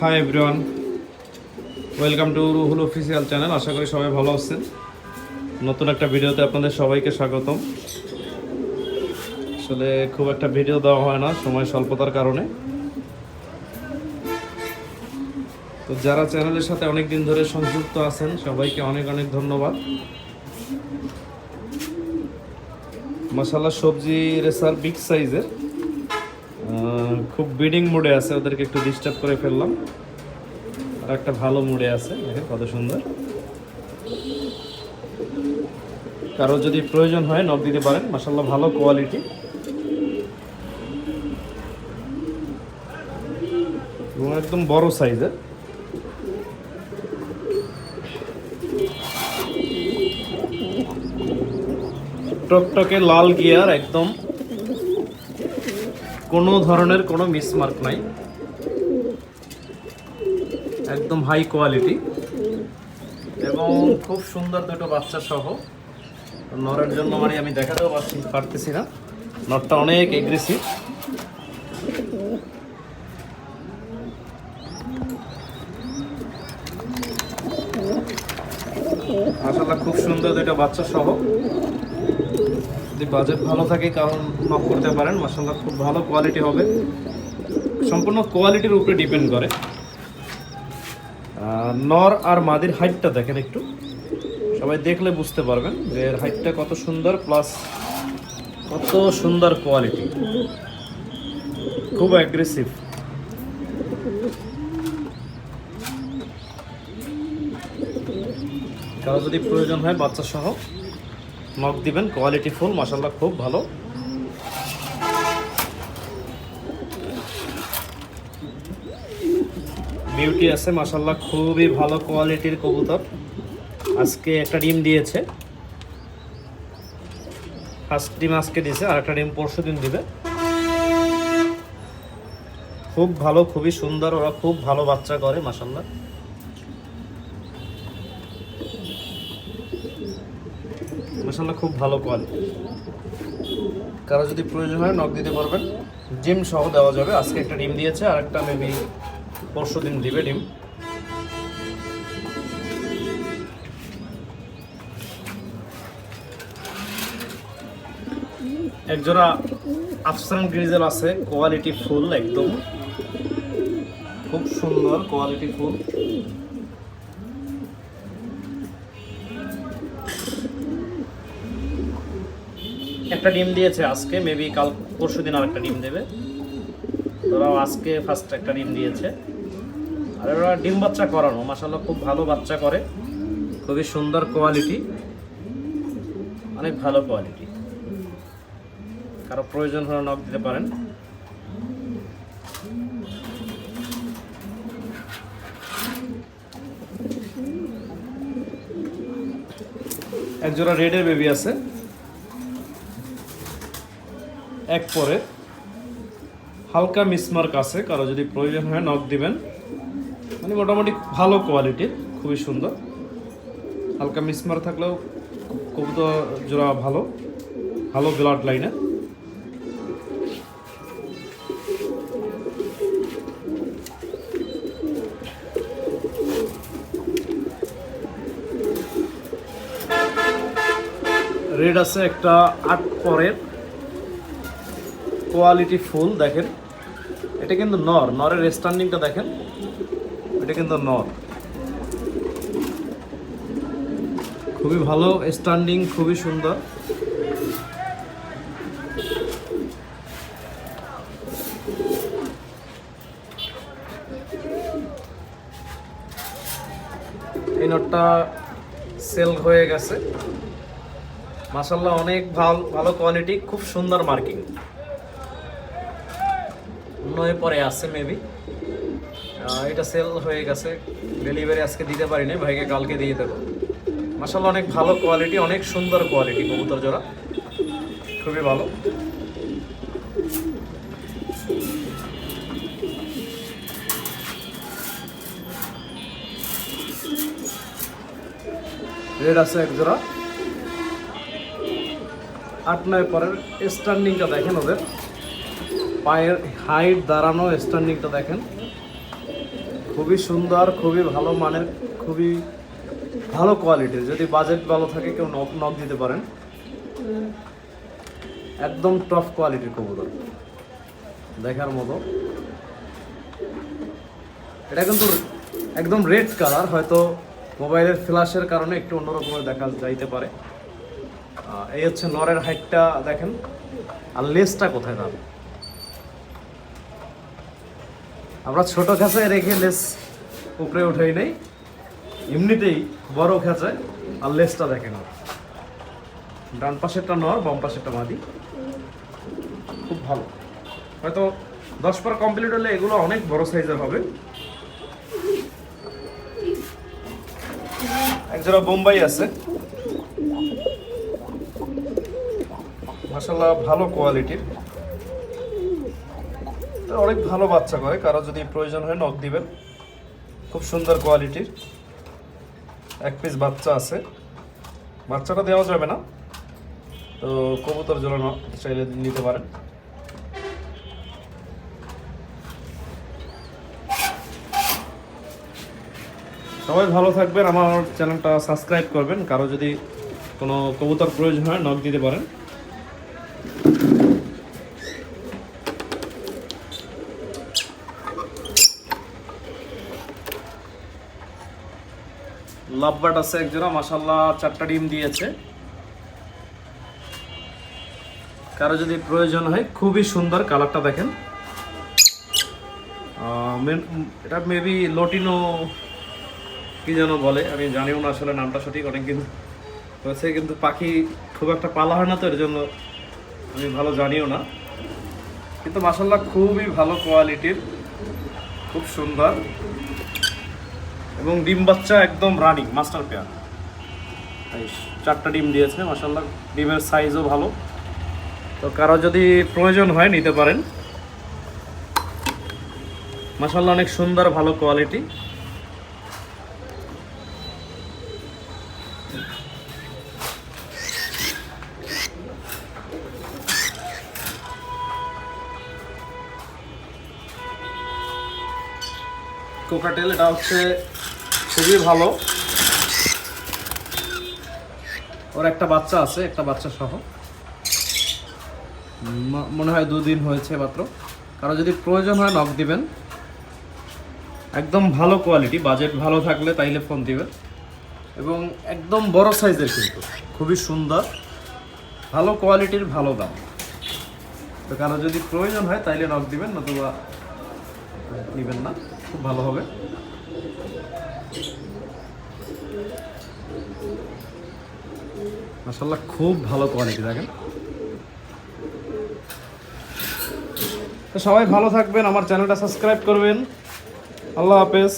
Hi everyone, welcome to Ruhul official channel, আশা করি সবাই ভালো আছেন। নতুন একটা ভিডিওতে আপনাদের সবাইকে স্বাগতম। আসলে খুব একটা ভিডিও দেওয়া হয় না, সময় স্বল্পতার কারণে। তো যারা চ্যানেলের সাথে অনেক দিন ধরে সংযুক্ত আছেন, সবাইকে অনেক অনেক ধন্যবাদ। মশালা সবজি রেসার বিগ সাইজের খুব বিডিং মোডে আছে, ওদেরকে একটু ডিস্টার্ব করে ফেললাম। আর একটা ভালো মুডে আছে, দেখেন কত সুন্দর। কারও যদি প্রয়োজন হয় নখ দিতে পারেন মাসাল্লাহ ভালো কোয়ালিটি এবং একদম বড় সাইজের টকটকে লাল গিয়ার, একদম কোনো ধরনের কোনো মিসমার্ক নাই। একদম হাই কোয়ালিটি এবং খুব সুন্দর দুটো বাচ্চা সহ। নরের জন্য মানে আমি দেখাতেও পারছি, পারতেছি না। নটটা অনেক এগ্রেসিভ মাসাল্লাহ খুব সুন্দর দুটো বাচ্চা সহ। যদি বাজেট ভালো থাকে, কারণ নক করতে পারেন মাসাল্লাহ খুব ভালো কোয়ালিটি হবে। সম্পূর্ণ কোয়ালিটির উপরে ডিপেন্ড করে। নর আর মাদির হাইটটা দেখেন একটু। সবাই দেখলে বুঝতে পারবেন যে এর হাইটটা কত সুন্দর প্লাস কত সুন্দর কোয়ালিটি খুব অ্যাগ্রেসিভ কারও যদি প্রয়োজন হয় বাচ্চা সহ নখ দিবেন কোয়ালিটি ফুল মাসাল্লাহ খুব ভালো। বিউটি আছে মাসাল্লাহ খুবই ভালো কোয়ালিটির কবুতর। আজকে একটা ডিম দিয়েছে। ফার্স্ট ডিম আজকে দিয়েছে, আর একটা ডিম পরশু দিন দিবে। খুব ভালো, খুবই সুন্দর, ওরা খুব ভালো বাচ্চা করে মাসাল্লাহ মাসাল্লাহ খুব ভালো কোয়ালিটি কারও যদি প্রয়োজন হয় নখ দিতে পারবেন। ডিম সহ দেওয়া যাবে। আজকে একটা ডিম দিয়েছে আর একটা মেবি পরশু দিন দিবে ডিম। একজোড়া আফসান গ্রিজেল আছে কোয়ালিটি ফুল একদম। খুব সুন্দর কোয়ালিটি ফুল একটা ডিম দিয়েছে আজকে মেবি কাল পরশু দিন আরেকটা ডিম দেবে। ওরাও আজকে ফার্স্ট একটা ডিম দিয়েছে। আর ওরা ডিম বাচ্চা করানো মাসাল্লাহ খুব ভালো বাচ্চা করে। খুবই সুন্দর কোয়ালিটি অনেক ভালো কোয়ালিটি কারও প্রয়োজন হলে নখ দিতে পারেন। একজোড়া রেডের বেবি আছে। এক পরে। হালকা মিসমার্ক আছে, কারও যদি প্রয়োজন হয় নখ দিবেন। মানে মোটামুটি ভালো কোয়ালিটির খুবই সুন্দর। হালকা মিসমার থাকলেও কবুতর জোড়া ভালো ভালো ব্লাড লাইনে রেড আছে একটা আট পরের। কোয়ালিটি ফুল দেখেন। এটা কিন্তু নর, নরের স্ট্যান্ডিংটা দেখেন। এটা কিন্তু নর। খুবই ভালো স্ট্যান্ডিং খুবই সুন্দর। এই নটটা সেল হয়ে গেছে। মাসাল্লাহ অনেক ভালো ভালো কোয়ালিটি খুব সুন্দর মার্কিং নয় পরে আছে মেবি এটা সেল হয়ে গেছে। ডেলিভারি আজকে দিতে পারিনি ভাইকে কালকে দিয়ে দেবো। মাসাল্লাহ অনেক ভালো কোয়ালিটি অনেক সুন্দর কোয়ালিটি কবুতর জোড়া। খুবই ভালো। রেড আছে এক জোড়া। আট, নয় পরের স্ট্যান্ডিংটা দেখেন ওদের। পায়ের হাইট দাঁড়ানো স্ট্যান্ডিংটা দেখেন। খুবই সুন্দর, খুবই ভালো মানের, খুবই ভালো কোয়ালিটির যদি বাজেট ভালো থাকে, কেউ নক নক দিতে পারেন। একদম টপ কোয়ালিটির কবুতর। দেখার মতো। এটা কিন্তু একদম রেড কালার হয়তো মোবাইলের ফ্ল্যাশের কারণে একটু অন্যরকমের দেখা যাইতে পারে। এই হচ্ছে নরের হাইটটা দেখেন। আর লেসটা কোথায় তার আমরা ছোট খাঁচায় রেখে লেস উপরে উঠেই নেই। এমনিতেই বড় খাঁচায়, আর লেসটা দেখেন ওর। ডান পাশেরটা নর, বাম পাশেরটা মাদি। খুব ভালো। হয়তো দশ পার কমপ্লিট হলে এগুলো অনেক বড় সাইজের হবে। একজোড়া বোম্বাই আছে। মাসাল্লাহ ভালো কোয়ালিটির অনেক ভালো বাচ্চা করে কারও যদি প্রয়োজন হয় নখ দিবেন। খুব সুন্দর কোয়ালিটির এক পিস বাচ্চা আছে। বাচ্চাটা দেওয়া যাবে না। তো কবুতর জোড়ানো চাইলে নিতে পারেন। সবাই ভালো থাকবেন। আমার চ্যানেলটা সাবস্ক্রাইব করবেন। কারও যদি কোনো কবুতর প্রয়োজন হয় নখ দিতে পারেন। লাভবার্ড আছে একজোড়া মাসাল্লাহ চারটা ডিম দিয়েছে। কারও যদি প্রয়োজন হয়, খুবই সুন্দর কালারটা দেখেন। এটা মেবি লটিনো, কি যেন বলে, আমি জানিও না আসলে নামটা সঠিক অনেক কিন্তু হয়েছে, কিন্তু পাখি খুব একটা পালা হয় না তো, এর জন্য আমি ভালো জানিও না। কিন্তু মাসাল্লাহ খুবই ভালো কোয়ালিটির, খুব সুন্দর। এবং ডিম বাচ্চা একদম রানিং মাস্টার পেয়ার চারটা ডিম দিয়েছে মাসাল্লাহ ডিমের সাইজও ভালো। তো কারও যদি প্রয়োজন হয়, নিতে পারেন। মাসাল্লাহ অনেক সুন্দর, ভালো কোয়ালিটি কোকাটেল, এটা হচ্ছে খুবই ভালো। ওর একটা বাচ্চা আছে, একটা বাচ্চা সহ। মনে হয় দুদিন হয়েছে মাত্র। কারও যদি প্রয়োজন হয় নক দিবেন। একদম ভালো কোয়ালিটি বাজেট ভালো থাকলে তাইলে ফোন দিবেন। এবং একদম বড় সাইজের কিন্তু, খুবই সুন্দর, ভালো কোয়ালিটির ভালো দাম। তো কারও যদি প্রয়োজন হয়, তাইলে নক দিবেন, নতুবা নেবেন না। খুব ভালো হবে। মাসাল্লাহ খুব ভালো কোয়ালিটি দেখেন। তো সবাই ভালো থাকবেন, আমার চ্যানেলটা সাবস্ক্রাইব করবেন। আল্লাহ হাফেজ।